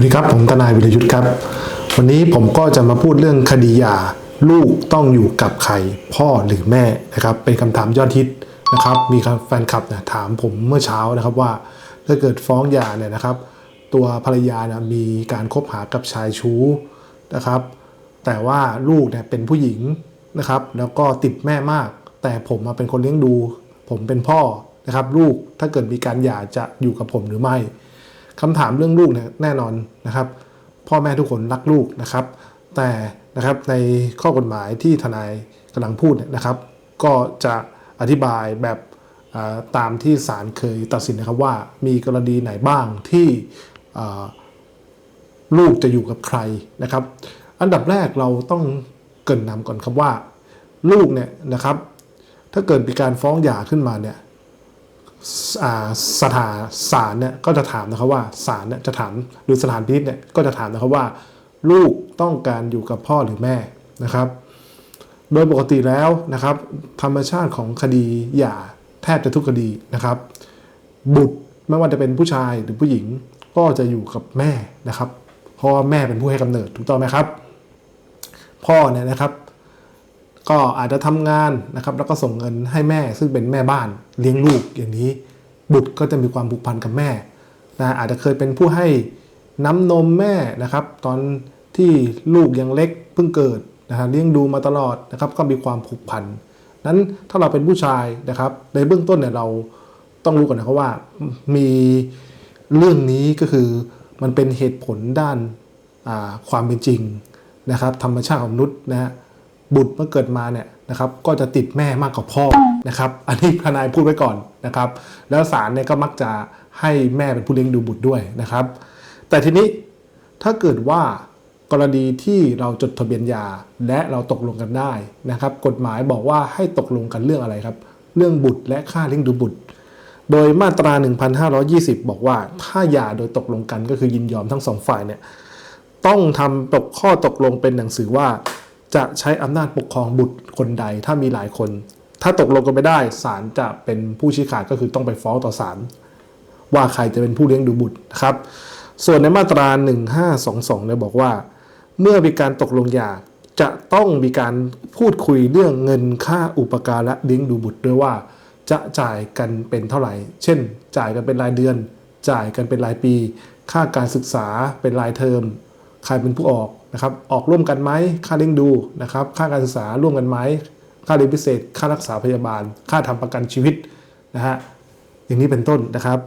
วัสดีครับ ผมทนายวิรยุทธ์ครับ วันนี้ผมก็จะมาพูดเรื่องคดียาลูกต้องอยู่กับใครพ่อหรือแม่นะครับ เป็นคำถามยอดฮิตนะครับ มีแฟนคลับเนี่ยถามผมเมื่อเช้านะครับว่า ถ้าเกิดฟ้องหย่าเนี่ยนะครับ ตัวภรรยาเนี่ยมีการคบหากับชายชู้นะครับ แต่ว่าลูกเนี่ยเป็นผู้หญิงนะครับ แล้วก็ติดแม่มาก แต่ผมมาเป็นคนเลี้ยงดู ผมเป็นพ่อนะครับ ลูกถ้าเกิดมีการหย่าจะอยู่กับผมหรือไม่ คำถามเรื่องลูกเนี่ยแน่นอนนะครับ พ่อแม่ทุกคนรักลูกนะครับ แต่นะครับในข้อกฎหมายที่ทนายกำลังพูดเนี่ยนะครับ ก็จะอธิบายแบบตามที่ศาลเคยตัดสินนะครับว่ามีกรณีไหนบ้างที่ลูกจะอยู่กับใครนะครับ อันดับแรกเราต้องเกรินนำก่อนครับว่า ลูกเนี่ยนะครับ ถ้าเกิดมีการฟ้องหย่าขึ้นมาเนี่ย สถานศาลเนี่ยก็จะถามนะครับว่าศาลเนี่ยจะถามหรือสถานพินิจเนี่ยก็จะถามนะครับว่า ลูกต้องการอยู่กับพ่อหรือแม่นะครับ โดยปกติแล้วนะครับ ธรรมชาติของคดีหย่าแทบจะทุกคดีนะครับ บุตรไม่ว่าจะเป็นผู้ชายหรือผู้หญิงก็จะอยู่กับแม่นะครับเพราะแม่เป็นผู้ให้กำเนิดถูกต้องไหมครับ พ่อเนี่ยนะครับ ก็อาจจะทำงานนะครับแล้วก็ส่งเงินให้แม่ซึ่งเป็นแม่บ้านเลี้ยงลูกอย่างนี้ บุตรก็จะมีความผูกพันกับแม่นะอาจจะเคยเป็นผู้ให้น้ำนมแม่นะครับ ตอนที่ลูกยังเล็กเพิ่งเกิดนะฮะเลี้ยงดูมาตลอดนะครับก็มีความผูกพันนั้นถ้าเราเป็นผู้ชายนะครับ ในเบื้องต้นเนี่ยเราต้องรู้ก่อนนะครับว่ามีเรื่องนี้ก็คือมันเป็นเหตุผลด้านความเป็นจริงนะครับ ธรรมชาติของมนุษย์นะฮะ บุตรเมื่อเกิดมาเนี่ยนะครับก็จะติดแม่มากกว่าพ่อนะครับอันนี้ทนายพูดไว้ก่อนนะครับ แล้วศาลเนี่ยก็มักจะให้แม่เป็นผู้เลี้ยงดูบุตรด้วยนะครับ แต่ทีนี้ถ้าเกิดว่ากรณีที่เราจดทะเบียนยาและเราตกลงกันได้นะครับ กฎหมายบอกว่าให้ตกลงกันเรื่องอะไรครับ เรื่องบุตรและค่าเลี้ยงดูบุตร โดยมาตรา 1520 บอกว่าถ้ายาโดยตกลงกันก็คือยินยอมทั้งสองฝ่ายเนี่ยต้องทำตกข้อตกลงเป็นหนังสือว่า จะใช้อำนาจปกครองบุตรคนใดถ้ามีหลายคน ถ้าตกลงกันไม่ได้ศาลจะเป็นผู้ชี้ขาดก็คือต้องไปฟ้องต่อศาลว่าใครจะเป็นผู้เลี้ยงดูบุตรนะครับ ส่วนในมาตรา 1522เนี่ยบอกว่า เมื่อมีการตกลงหย่าจะต้องมีการพูดคุยเรื่องเงินค่าอุปการะเลี้ยงดูบุตรด้วยว่า จะจ่ายกันเป็นเท่าไหร่ เช่น จ่ายกันเป็นรายเดือน จ่ายกันเป็นรายปี ค่าการศึกษาเป็นรายเทอม ใครเป็นผู้ออกนะครับ ออกร่วมกันไหมค่าเลี้ยงดูนะครับ ค่าการศึกษาร่วมกันไหมค่าเรียนพิเศษ ค่ารักษาพยาบาล ค่าทำประกันชีวิตนะฮะอย่างนี้เป็นต้นนะครับ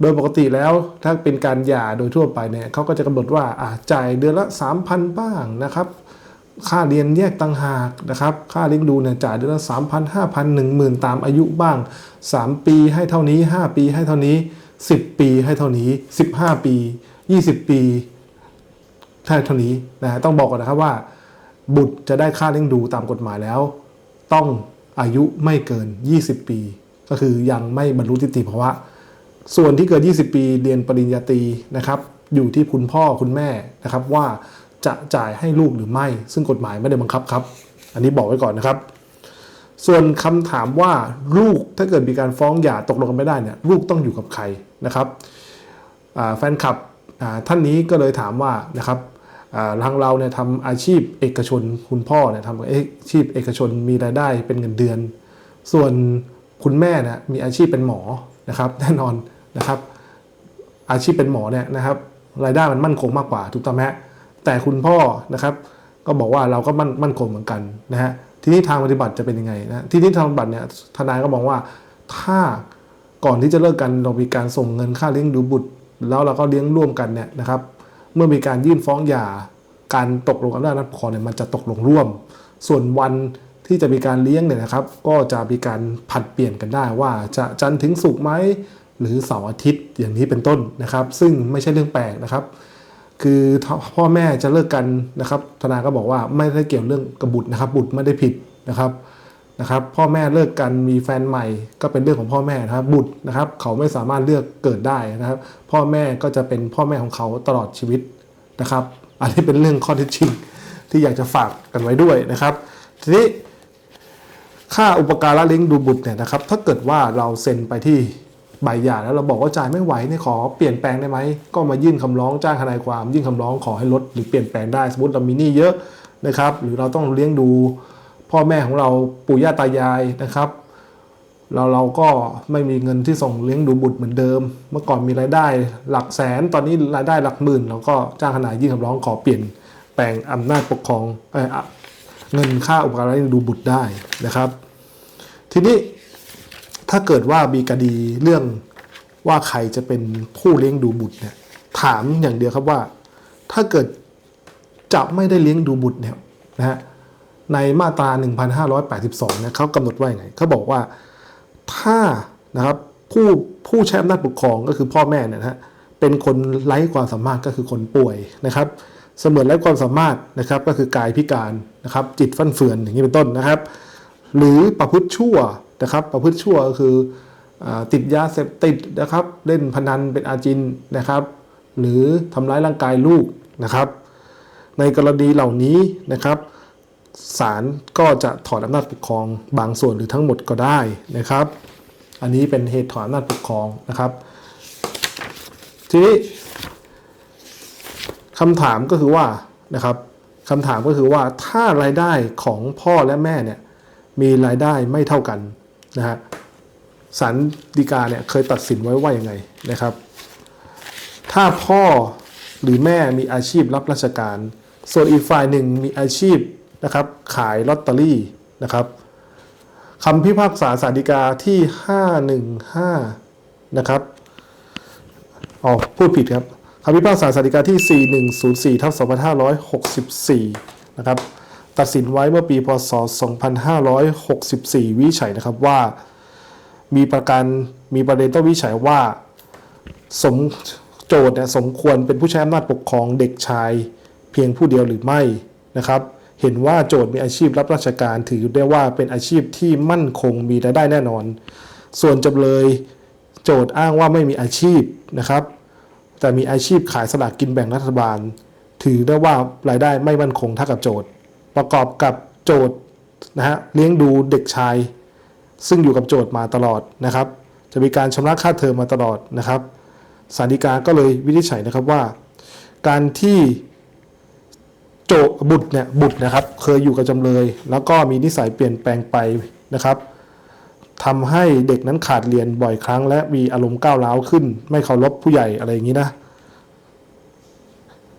โดยปกติแล้วถ้าเป็นการหย่าโดยทั่วไปเนี่ยเขาก็จะกำหนดว่าอะจ่ายเดือนละ 3,000 บ้างนะครับค่าเรียนแยกต่างหากนะครับ ค่าเลี้ยงดูเนี่ยจ่ายเดือนละ3,000 5,000 10,000ตามอายุบ้าง 3 ปีให้เท่านี้ 5 ปีให้เท่านี้ 10 ปีให้เท่านี้ 15 ปี 20 ปี ใช่เท่านี้นะฮะต้องบอกก่อนนะครับว่า บุตรจะได้ค่าเลี้ยงดูตามกฎหมายแล้ว ต้องอายุไม่เกิน 20 ปี ก็คือยังไม่บรรลุนิติภาวะ ส่วนที่เกิน 20 ปีเรียนปริญญาตรีนะครับ อยู่ที่คุณพ่อคุณแม่นะครับว่าจะจ่ายให้ลูกหรือไม่ ซึ่งกฎหมายไม่ได้บังคับครับ อันนี้บอกไว้ก่อนนะครับ ส่วนคำถามว่าลูกถ้าเกิดมีการฟ้องหย่าตกลงกันไม่ได้เนี่ยลูกต้องอยู่กับใครนะครับแฟนคลับท่านนี้ก็เลยถามว่านะครับ ทางเราเนี่ยทำอาชีพเอกชนคุณพ่อเนี่ยทำอาชีพเอกชนมีรายได้เป็นเงินเดือน ส่วนคุณแม่นะมีอาชีพเป็นหมอนะครับแน่นอนนะครับ อาชีพเป็นหมอเนี่ยนะครับรายได้มันมั่นคงมากกว่าถูกต้องไหมแต่คุณพ่อนะครับ ก็บอกว่าเราก็มั่นมั่นคงเหมือนกันนะฮะทีนี้ทางปฏิบัติจะเป็นยังไงนะทีนี้ทางปฏิบัติเนี่ยทนายก็มองว่าถ้าก่อนที่จะเลิกกันเรามีการส่งเงินค่าเลี้ยงดูบุตร แล้วเราก็เลี้ยงร่วมกันเนี่ยนะครับ เมื่อมีการยื่นฟ้องหย่า การตกลงกันได้นัดคอเนี่ยมันจะตกลงร่วม ส่วนวันที่จะมีการเลี้ยงเนี่ยนะครับ ก็จะมีการผัดเปลี่ยนกันได้ว่าจะจันทร์ถึงศุกร์ไหมหรือเสาร์อาทิตย์อย่างนี้เป็นต้นนะครับ ซึ่งไม่ใช่เรื่องแปลกนะครับ คือพ่อแม่จะเลิกกันนะครับทนายก็บอกว่าไม่ได้เกี่ยวเรื่องกับบุตรนะครับ บุตรไม่ได้ผิดนะครับ นะครับพ่อแม่เลิกกันมีแฟนใหม่ก็เป็นเรื่องของพ่อแม่นะครับบุตรนะครับเขาไม่สามารถเลือกเกิดได้นะครับ พ่อแม่ก็จะเป็นพ่อแม่ของเขาตลอดชีวิตนะครับ อันนี้เป็นเรื่องข้อเท็จจริงที่อยากจะฝากกันไว้ด้วยนะครับ ทีนี้ค่าอุปการะเลี้ยงดูบุตรเนี่ยนะครับ ถ้าเกิดว่าเราเซ็นไปที่ใบหย่าแล้วเราบอกว่าจ่ายไม่ไหวเนี่ยขอเปลี่ยนแปลงได้ไหมก็มายื่นคำร้องจ้างทนายความยื่นคำร้องขอให้ลดหรือเปลี่ยนแปลงได้สมมติเรามีหนี้เยอะนะครับ หรือเราต้องเลี้ยงดู พ่อแม่ของเราปู่ย่าตายายนะครับเราเราก็ไม่มีเงินที่ส่งเลี้ยงดูบุตรเหมือนเดิม เมื่อก่อนมีรายได้หลักแสน ตอนนี้รายได้หลักหมื่น เราก็จ้างทนายยื่นคำร้องขอเปลี่ยนแปลงอำนาจปกครองเออเงินค่าอุปการะเลี้ยงดูบุตรได้นะครับ ทีนี้ถ้าเกิดว่ามีคดีเรื่องว่าใครจะเป็นผู้เลี้ยงดูบุตรเนี่ยถามอย่างเดียวครับว่า ถ้าเกิดจะไม่ได้เลี้ยงดูบุตรเนี่ยนะฮะ ในมาตรา 1582เนี่ยเขากำหนดว่าอย่างไงเขาบอกว่าถ้านะครับผู้ผู้ใช้อำนาจปกครองก็คือพ่อแม่เนี่ยนะฮะเป็นคนไร้ความสามารถก็คือคนป่วยนะครับ เสมือนไร้ความสามารถนะครับก็คือกายพิการนะครับ จิตฟั่นเฟือนอย่างนี้เป็นต้นนะครับ หรือประพฤติชั่วนะครับ ประพฤติชั่วก็คือติดยาเสพติดนะครับ เล่นพนันเป็นอาจินนะครับ หรือทำร้ายร่างกายลูกนะครับ ในกรณีเหล่านี้นะครับ ศาลก็จะถอนอำนาจปกครองบางส่วนหรือทั้งหมดก็ได้นะครับ อันนี้เป็นเหตุถอนอำนาจปกครองนะครับ ทีนี้คำถามก็คือว่านะครับคำถามก็คือว่าถ้ารายได้ของพ่อและแม่เนี่ยมีรายได้ไม่เท่ากันนะฮะศาลฎีกาเนี่ยเคยตัดสินไว้ว่าอย่างไงนะครับ ถ้าพ่อหรือแม่มีอาชีพรับราชการ ส่วนอีกฝ่ายหนึ่งมีอาชีพ นะครับ ขายลอตเตอรี่นะครับคำพิพากษาสารดีกาที่ 515 นะครับอ๋อพูดผิดครับคำพิพากษาสารดีกาที่ 4104ทับ2564 นะครับ ตัดสินไว้เมื่อปี พศ 2564 วิจัยนะครับว่า มีประกันมีประเด็นต้องวิจัยว่า สมโจทย์เนี่ยสมควรเป็นผู้ใช้อำนาจปกครองเด็กชาย เพียงผู้เดียวหรือไม่นะครับ เห็นว่าโจทย์มีอาชีพรับราชการถือได้ว่าเป็นอาชีพที่มั่นคงมีรายได้แน่นอน ส่วนจำเลยโจทย์อ้างว่าไม่มีอาชีพนะครับ แต่มีอาชีพขายสลากกินแบ่งรัฐบาล ถือได้ว่ารายได้ไม่มั่นคงเท่ากับโจทย์ ประกอบกับโจทย์นะฮะเลี้ยงดูเด็กชาย ซึ่งอยู่กับโจทย์มาตลอดนะครับ จะมีการชำระค่าเทอมมาตลอดนะครับสารดีกาก็เลยวินิจฉัยนะครับว่า การที่ โจบุตรเนี่ยบุตรนะครับเคยอยู่กับจำเลย แล้วก็มีนิสัยเปลี่ยนแปลงไปนะครับทำให้เด็กนั้นขาดเรียนบ่อยครั้ง และมีอารมณ์ก้าวร้าวขึ้น ไม่เคารพผู้ใหญ่อะไรอย่างนี้นะ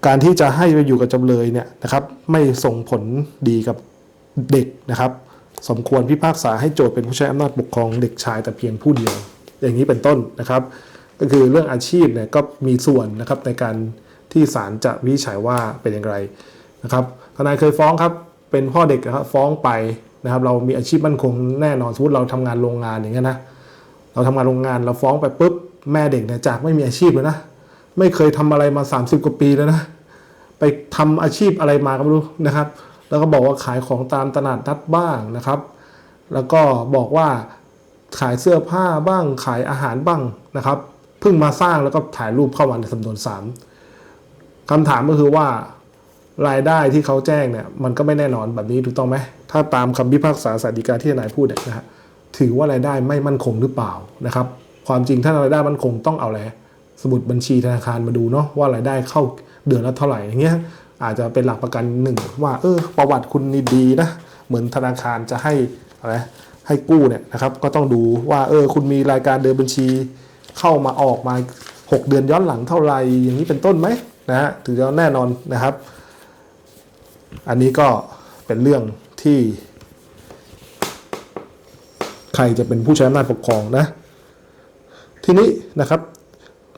การที่จะให้ไปอยู่กับจำเลยเนี่ยนะครับ ไม่ส่งผลดีกับเด็กนะครับ สมควรพิพากษาให้โจทย์เป็นผู้ใช้อำนาจปกครองเด็กชายแต่เพียงผู้เดียว อย่างนี้เป็นต้นนะครับ ก็คือเรื่องอาชีพเนี่ยก็มีส่วนนะครับในการที่ศาลจะวิจัยว่าเป็นอย่างไร นะครับทนายเคยฟ้องครับเป็นพ่อเด็กนะครับฟ้องไปนะครับ เรามีอาชีพมั่นคงแน่นอนสมมติเราทำงานโรงงานอย่างเงี้ยนะเราทำงานโรงงานเราฟ้องไปปุ๊บแม่เด็กเนี่ยจากไม่มีอาชีพเลยนะไม่เคยทำอะไรมา 30 กว่าปีแล้วนะไปทำอาชีพอะไรมาก็ไม่รู้นะครับ แล้วก็บอกว่าขายของตามตลาดนัดบ้างนะครับ แล้วก็บอกว่าขายเสื้อผ้าบ้างขายอาหารบ้างนะครับเพิ่งมาสร้างแล้วก็ถ่ายรูปเข้ามาในสำนวนสามคำถามก็คือว่า รายได้ที่เขาแจ้งเนี่ยมันก็ไม่แน่นอนแบบนี้ถูกต้องไหมถ้าตามคำพิพากษาสารดีกาที่ทนายพูดเนี่ยนะฮะถือว่ารายได้ไม่มั่นคงหรือเปล่านะครับ ความจริงถ้ารายได้มั่นคงต้องเอาอะไรสมุดบัญชีธนาคารมาดูเนาะว่ารายได้เข้าเดือนละเท่าไหร่อย่างเงี้ยอาจจะเป็นหลักประกันหนึ่งว่าเออประวัติคุณนี่ดีนะเหมือนธนาคารจะให้อะไรให้กู้เนี่ยนะครับก็ต้องดูว่าเออคุณมีรายการเดินบัญชี เข้ามาออกมา 6 เดือนย้อนหลังเท่าไหร่อย่างนี้เป็นต้นไหมนะฮะถือว่าแน่นอนนะครับ อันนี้ก็เป็นเรื่องที่ใครจะเป็นผู้ใช้อำนาจปกครองนะ ทีนี้นะครับ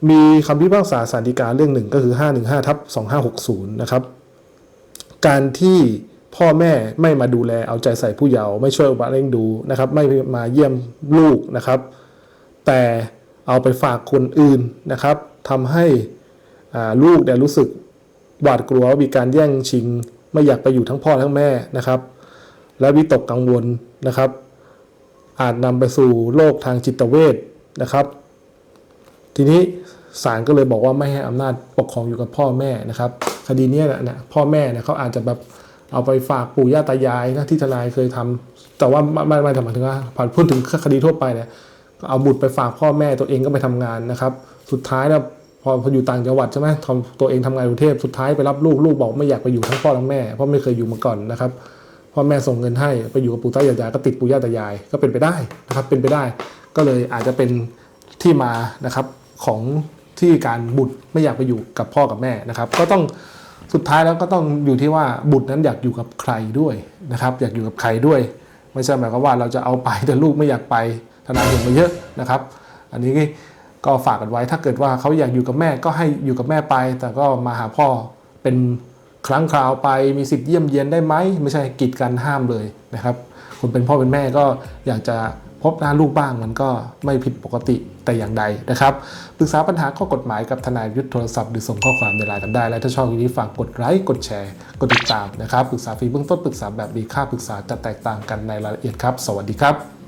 มีคำพิพากษาสารดีกาเรื่องหนึ่งก็คือ 515ทับ2560 นะครับ การที่พ่อแม่ไม่มาดูแลเอาใจใส่ผู้เยาว์ไม่ช่วยอุปถัมภ์เลี้ยงดูนะครับ ไม่มาเยี่ยมลูกนะครับ แต่เอาไปฝากคนอื่นนะครับทำให้ลูกเนี่ยรู้สึกหวาดกลัวว่ามีการแย่งชิง ไม่อยากไปอยู่ทั้งพ่อทั้งแม่นะครับ และวิตกกังวลนะครับ อาจนำไปสู่โรคทางจิตเวชนะครับ ทีนี้ศาลก็เลยบอกว่าไม่ให้อำนาจปกครองอยู่กับพ่อแม่นะครับ คดีนี้นี่ยพ่อแม่เนี่ยเขาอาจจะแบบเอาไปฝากปู่ย่าตายายนะที่ทนายเคยทำแต่ว่าไม่ไม่ไมทำหมายถึงว่าผ่านพูดถึงคดีทั่วไปเนี่ยเอาบุตรไปฝากพ่อแม่ตัวเองก็ไปทำงานนะครับ สุดท้ายแล้ว พอพออยู่ต่างจังหวัดใช่ไหมทำตัวเองทำงานกรุงเทพสุดท้ายไปรับลูกลูกบอกไม่อยากไปอยู่ทั้งพ่อทั้งแม่เพราะไม่เคยอยู่มาก่อนนะครับพ่อแม่ส่งเงินให้ไปอยู่กับปู่ตายายก็ติดปู่ย่าตายาย ก็เป็นไปได้นะครับเป็นไปได้ ก็เลยอาจจะเป็นที่มานะครับของที่การบุตรไม่อยากไปอยู่กับพ่อกับแม่นะครับ ก็ต้องสุดท้ายแล้วก็ต้องอยู่ที่ว่าบุตรนั้นอยากอยู่กับใครด้วยนะครับ อยากอยู่กับใครด้วย ไม่ใช่หมายความว่าเราจะเอาไปแต่ลูกไม่อยากไปทนายเห็นมาเยอะนะครับ อันนี้ ก็ฝากกันไว้ถ้าเกิดว่าเขาอยากอยู่กับแม่ก็ให้อยู่กับแม่ไป แต่ก็มาหาพ่อเป็นครั้งคราวไปมีสิทธิ์เยี่ยมเยียนได้ไหมไม่ใช่กีดกันห้ามเลยนะครับคนเป็นพ่อเป็นแม่ก็อยากจะพบหน้าลูกบ้างมันก็ไม่ผิดปกติแต่อย่างใดนะครับปรึกษาปัญหาข้อกฎหมายกับทนายยุทธโทรศัพท์หรือส่งข้อความในไลน์กันได้ และถ้าชอบวิดีโอฝากกดไลค์กดแชร์กดติดตามนะครับปรึกษาฟรีเบื้องต้นปรึกษาแบบมีค่าปรึกษาจะแตกต่างกันในรายละเอียดครับ สวัสดีครับ